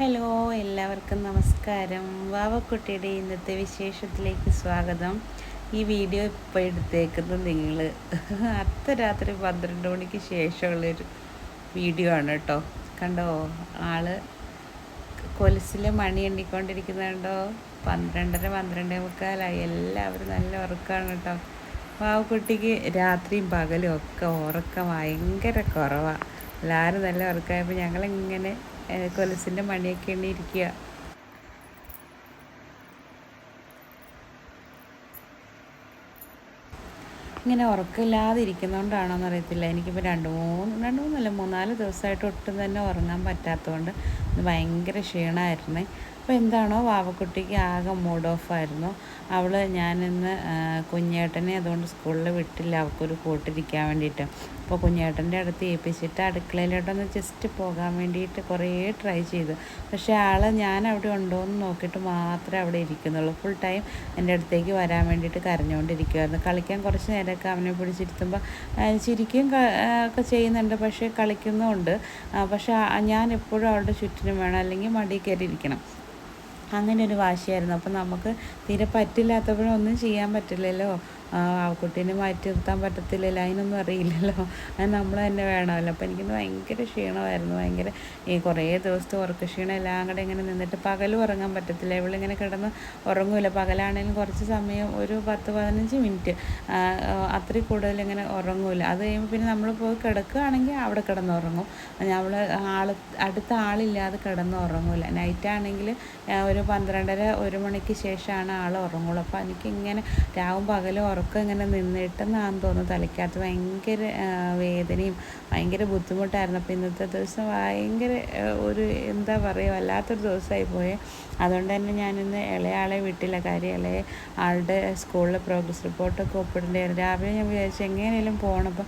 Hello എല്ലാവർക്കും നമസ്കാരം. വാവക്കുട്ടിയുടെ ഇന്നത്തെ വിശേഷത്തിലേക്ക് സ്വാഗതം. ഈ വീഡിയോ ഇപ്പോൾ എടുത്തേക്കുന്നത് നിങ്ങൾ അർദ്ധരാത്രി പന്ത്രണ്ട് മണിക്ക് ശേഷമുള്ളൊരു വീഡിയോ ആണ് കേട്ടോ. കണ്ടോ? ആൾ കൊലുസിൽ മണി എണ്ണിക്കൊണ്ടിരിക്കുന്നുണ്ടോ? പന്ത്രണ്ടര പന്ത്രണ്ടേ മുക്കാലായി. എല്ലാവരും നല്ല ഉറക്കമാണ് കേട്ടോ. വാവക്കുട്ടിക്ക് രാത്രിയും പകലും ഒക്കെ ഉറക്കം ഭയങ്കര കുറവാണ് എല്ലാവരും നല്ല ഉറക്കമായപ്പോൾ ഞങ്ങളിങ്ങനെ കൊലസിന്റെ മണിയൊക്കെ എണ്ണിയിരിക്കുക ഇങ്ങനെ ഉറക്കമില്ലാതെ ഇരിക്കുന്നതുകൊണ്ടാണോ എന്നറിയത്തില്ല എനിക്കിപ്പോൾ രണ്ട് മൂന്ന് രണ്ട് മൂന്നല്ല മൂന്നാൽ ദിവസമായിട്ട് ഒട്ടും തന്നെ ഉറങ്ങാൻ പറ്റാത്തതുകൊണ്ട് ഭയങ്കര ക്ഷീണമായിരുന്നേ അപ്പോൾ എന്താണോ വാവക്കുട്ടിക്ക് ആകെ മൂഡ് ഓഫ് ആയിരുന്നു. അവൾ ഞാനിന്ന് കുഞ്ഞേട്ടനെ അതുകൊണ്ട് സ്കൂളിൽ വിട്ടില്ല. അവൾക്കൊരു കൂട്ടിരിക്കാൻ വേണ്ടിയിട്ട്. അപ്പോൾ കുഞ്ഞേട്ടന്റെ അടുത്ത് ഏൽപ്പിച്ചിട്ട് അടുക്കളയിലോട്ടൊന്ന് ജസ്റ്റ് പോകാൻ വേണ്ടിയിട്ട് കുറേ ട്രൈ ചെയ്തു. പക്ഷേ ആൾ ഞാൻ അവിടെ ഉണ്ടോ എന്ന് നോക്കിയിട്ട് മാത്രമേ അവിടെ ഇരിക്കുന്നുള്ളൂ. ഫുൾ ടൈം എന്റെ അടുത്തേക്ക് വരാൻ വേണ്ടിയിട്ട് കരഞ്ഞുകൊണ്ടിരിക്കുമായിരുന്നു കളിക്കാൻ കുറച്ച് നേരമൊക്കെ അവനെ പിടിച്ചിരുത്തുമ്പോൾ ചിരിക്കും ഒക്കെ ചെയ്യുന്നുണ്ട്. പക്ഷേ കളിക്കുന്നുമുണ്ട്. പക്ഷേ ഞാൻ എപ്പോഴും അവളുടെ ചുറ്റിനും വേണം. അല്ലെങ്കിൽ മടി കയറി ഇരിക്കണം അങ്ങനെ ഒരു വാശിയായിരുന്നു. അപ്പം നമുക്ക് തീരെ പറ്റില്ലാത്തപ്പോഴൊന്നും ചെയ്യാൻ പറ്റില്ലല്ലോ. കുട്ടീനെ മാറ്റി നിർത്താൻ പറ്റത്തില്ലല്ലോ അതിനൊന്നും അറിയില്ലല്ലോ. അത് നമ്മൾ തന്നെ വേണമല്ലോ. അപ്പോൾ എനിക്കിന്ന് ഭയങ്കര ക്ഷീണമായിരുന്നു. ഭയങ്കര ഈ കുറേ ദിവസത്തെ ഉറക്ക ക്ഷീണം എല്ലാം കൂടെ ഇങ്ങനെ നിന്നിട്ട് പകലും ഉറങ്ങാൻ പറ്റത്തില്ല. ഇവളിങ്ങനെ കിടന്ന് ഉറങ്ങൂല. പകലാണെങ്കിലും കുറച്ച് സമയം ഒരു പത്ത് പതിനഞ്ച് മിനിറ്റ് അത്രയും കൂടുതൽ ഇങ്ങനെ ഉറങ്ങൂല. അത് കഴിയുമ്പോൾ പിന്നെ നമ്മൾ പോയി കിടക്കുകയാണെങ്കിൽ അവിടെ കിടന്ന് ഉറങ്ങും. നമ്മൾ ആൾ അടുത്ത ആളില്ലാതെ കിടന്ന് ഉറങ്ങൂല. നൈറ്റാണെങ്കിൽ ഒരു പന്ത്രണ്ടര ഒരു മണിക്ക് ശേഷമാണ് ആൾ ഉറങ്ങുള്ളൂ. അപ്പോൾ എനിക്കിങ്ങനെ രാവും പകലും ഉറക്കം ഇങ്ങനെ നിന്നിട്ടെന്നാണെന്ന് തോന്നുന്നു. തലയ്ക്കകത്ത് ഭയങ്കര വേദനയും ഭയങ്കര ബുദ്ധിമുട്ടായിരുന്നു. അപ്പോൾ ഇന്നത്തെ ദിവസം ഭയങ്കര ഒരു എന്താ പറയുക വല്ലാത്തൊരു ദിവസമായി പോയെ. അതുകൊണ്ട് തന്നെ ഞാനിന്ന് ഇളയാളെ വിട്ടില്ല. കാര്യം ഇളയ ആളുടെ സ്കൂളിലെ പ്രോഗ്രസ് റിപ്പോർട്ടൊക്കെ ഒപ്പിടേണ്ടായിരുന്നു രാവിലെ ഞാൻ വിചാരിച്ചു എങ്ങനെയും പോകണം അപ്പോൾ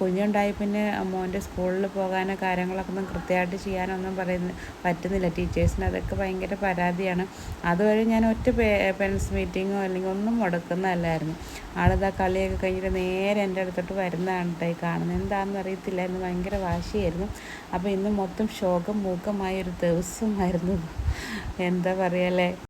കുഞ്ഞുണ്ടായി പിന്നെ മോന്റെ സ്കൂളിൽ പോകാനോ കാര്യങ്ങളൊക്കെ ഒന്നും കൃത്യമായിട്ട് ചെയ്യാനൊന്നും പറയുന്ന പറ്റുന്നില്ല. ടീച്ചേഴ്സിന് അതൊക്കെ ഭയങ്കര പരാതിയാണ്. അതുവരെ ഞാൻ ഒറ്റ പേരൻസ് മീറ്റിങ്ങോ അല്ലെങ്കിൽ ഒന്നും മുടക്കുന്നതല്ലായിരുന്നു. ആളിതാ കളിയൊക്കെ കഴിഞ്ഞിട്ട് നേരെ എന്റെ അടുത്തോട്ട് വരുന്നതാണ് കേട്ടോ ഈ കാണുന്നത്. എന്താണെന്ന് അറിയത്തില്ല. എന്ന് ഭയങ്കര വാശിയായിരുന്നു. അപ്പോൾ ഇന്ന് മൊത്തം ശോകം മൂക്കമായ ഒരു ദിവസമായിരുന്നു. എന്താ പറയല്ലേ